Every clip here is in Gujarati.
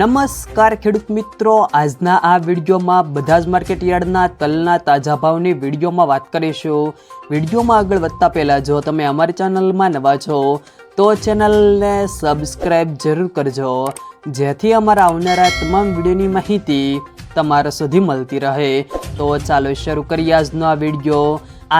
નમસ્કાર ખેડૂત મિત્રો. આજના આ વિડીયોમાં બધા જ માર્કેટ યાર્ડના તલના તાજા ભાવની વિડીયોમાં વાત કરીશું. વિડીયોમાં આગળ વધતા પહેલાં જો તમે અમારી ચેનલમાં નવા છો, તો ચેનલને સબસ્ક્રાઈબ જરૂર કરજો, જેથી અમારા આવનારા તમામ વિડીયોની માહિતી તમારા સુધી મળતી રહે. તો ચાલો શરૂ કરીએ આજનો આ વીડિયો.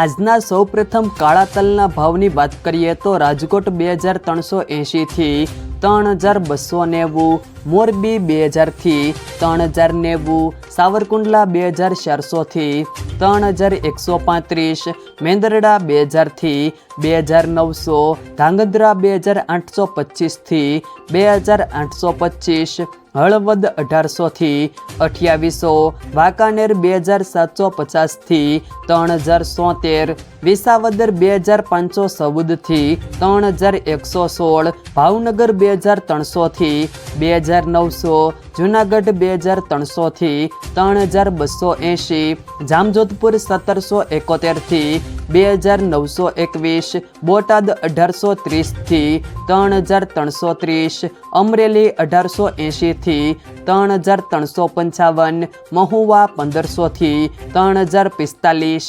આજના સૌપ્રથમ કાળા તલના ભાવની વાત કરીએ તો રાજકોટ બે હજાર ત્રણસો એંશીથી ત્રણ હજાર બસો નેવું મોરબી બે હજારથી ત્રણ હજાર નેવું, સાવરકુંડલા બે હજાર ચારસોથી ત્રણ હજાર એકસો પાંત્રીસ, મેંદરડા બે હજારથી બે હજાર નવસો, ધાંગધ્રા બે હજાર આઠસો પચીસથી બે હજાર આઠસો પચીસ, હળવદ અઢારસોથી અઠ્યાવીસો, વાંકાનેર બે હજાર સાતસો પચાસથી ત્રણ હજાર સોતેર, વિસાવદર બે હજાર પાંચસો ચૌદથી ત્રણ હજાર એકસો સોળ, ભાવનગર બે હજાર ત્રણસોથી બે હજાર નવસો, જુનાગઢ બે હજાર ત્રણસોથી ત્રણ હજાર બસો એંશી, જામજોધપુર સત્તરસો એકોતેરથી બે હજાર નવસો એકવીસ, બોટાદ અઢારસો ત્રીસથી ત્રણ હજાર ત્રણસો ત્રીસ, અમરેલી અઢારસો એંશીથી ત્રણ હજાર ત્રણસો પંચાવન, મહુવા પંદરસોથી ત્રણ હજાર પિસ્તાલીસ,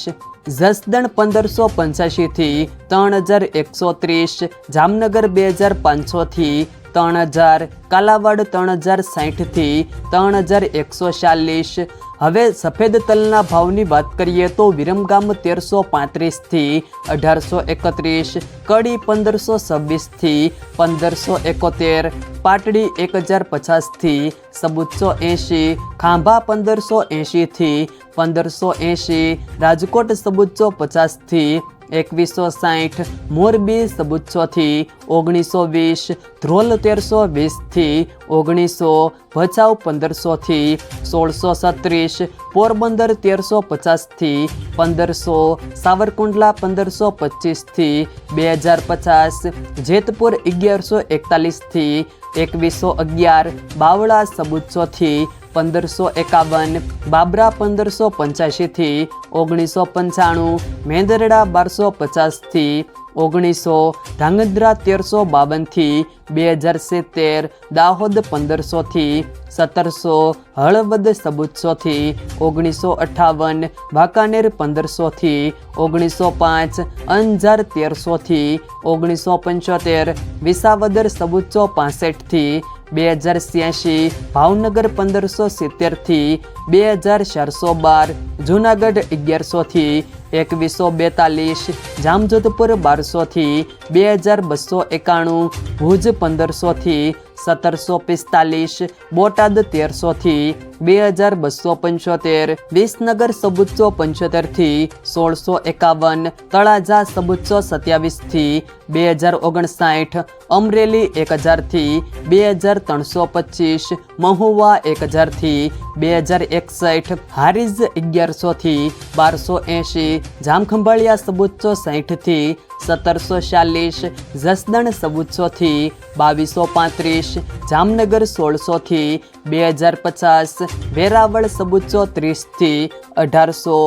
જસદણ પંદરસો પંચ્યાસીથી ત્રણ હજાર એકસો ત્રીસ, જામનગર બે હજાર પાંચસોથી ત્રણ હજાર, કાલાવાડ ત્રણ હજાર સાહીઠથી ત્રણ હજાર એકસો ચાલીસ. હવે સફેદ તલના ભાવની વાત કરીએ તો વિરમગામ તેરસો પાંત્રીસથી અઢારસો એકત્રીસ, કડી પંદરસો છવ્વીસથી પંદરસો એકોતેર, પાટડી એક હજાર પચાસથી સબુચ્ચો એંશી, ખાંભા પંદરસો એંશીથી પંદરસો એંશી, રાજકોટ સબુચ્ચો પચાસથી એકવીસો સાઠ મોરબી સબુચ્છોથી ઓગણીસો વીસ, ધ્રોલ તેરસો વીસથી ઓગણીસો, ભચાઉ પંદરસોથી સોળસો સત્રીસ પોરબંદર તેરસો પચાસથી પંદરસો, સાવરકુંડલા પંદરસો પચીસથી બે હજાર પચાસ, જેતપુર અગિયારસો એકતાલીસથી એકવીસો અગિયાર, બાવળા સબુચ્ચોથી પંદરસો એકાવન, બાબરા પંદરસો પંચ્યાસીથી ઓગણીસો પંચાણું, મેંદરડા બારસો પચાસથી ઓગણીસો, ધાંગધ્રા તેરસો બાવનથી બે હજાર સિત્તેર, દાહોદ પંદરસોથી સત્તરસો, હળવદ સબુચ્ચોથી ઓગણીસો અઠ્ઠાવન, વાંકાનેર પંદરસોથી ઓગણીસો પાંચ, અંજાર તેરસોથી ઓગણીસો પંચોતેર, વિસાવદર સબુચ્ચો પાસઠથી બે હજાર છ્યાસી ભાવનગર પંદરસો સિત્તેરથી બે હજાર ચારસો બાર, જુનાગઢ અગિયારસોથી એકવીસો બેતાલીસ, જામજોધપુર બારસોથી બે હજાર બસો એકાણું, ભુજ પંદરસોથી સત્તરસો પિસ્તાલીસ બોટાદ તેરસોથી બે હજાર બસો પંચોતેર વિસનગર સબુચ્ચો પંચોતેરથી સોળસો એકાવન તળાજા સબુચ્ચો સત્યાવીસથી બે હજાર ઓગણસાઠ અમરેલી એક હજારથી બે હજાર ત્રણસો પચીસ મહુવા એક હજારથી બે હજાર એકસઠ હારીજ અગિયારસોથી બારસો એંશી, જામખંભાળિયા સબુચ્ચો સાહીઠથી સત્તરસો ચાલીસ, જસદણ સબુચ્ચોથી બાવીસો પાંત્રીસ, જામનગર સોળસોથી બે હજાર પચાસ, વેરાવળ સબુચ્ચો ત્રીસથી અઢારસો,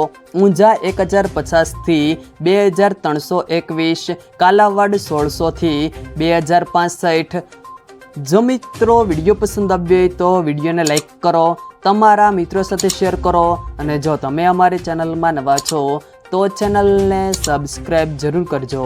ઊંઝા એક હજાર પચાસથી બે હજાર ત્રણસો એકવીસ, કાલાવાડ સોળસોથી બે હજાર પાસઠ. જો મિત્રો વીડિયો પસંદ આવ્યો હોય તો વિડીયોને લાઈક કરો તમારા મિત્રો સાથે શેર કરો અને જો તમે અમારી ચેનલમાં નવા છો, તો ચેનલને સબસ્ક્રાઈબ જરૂર કરજો.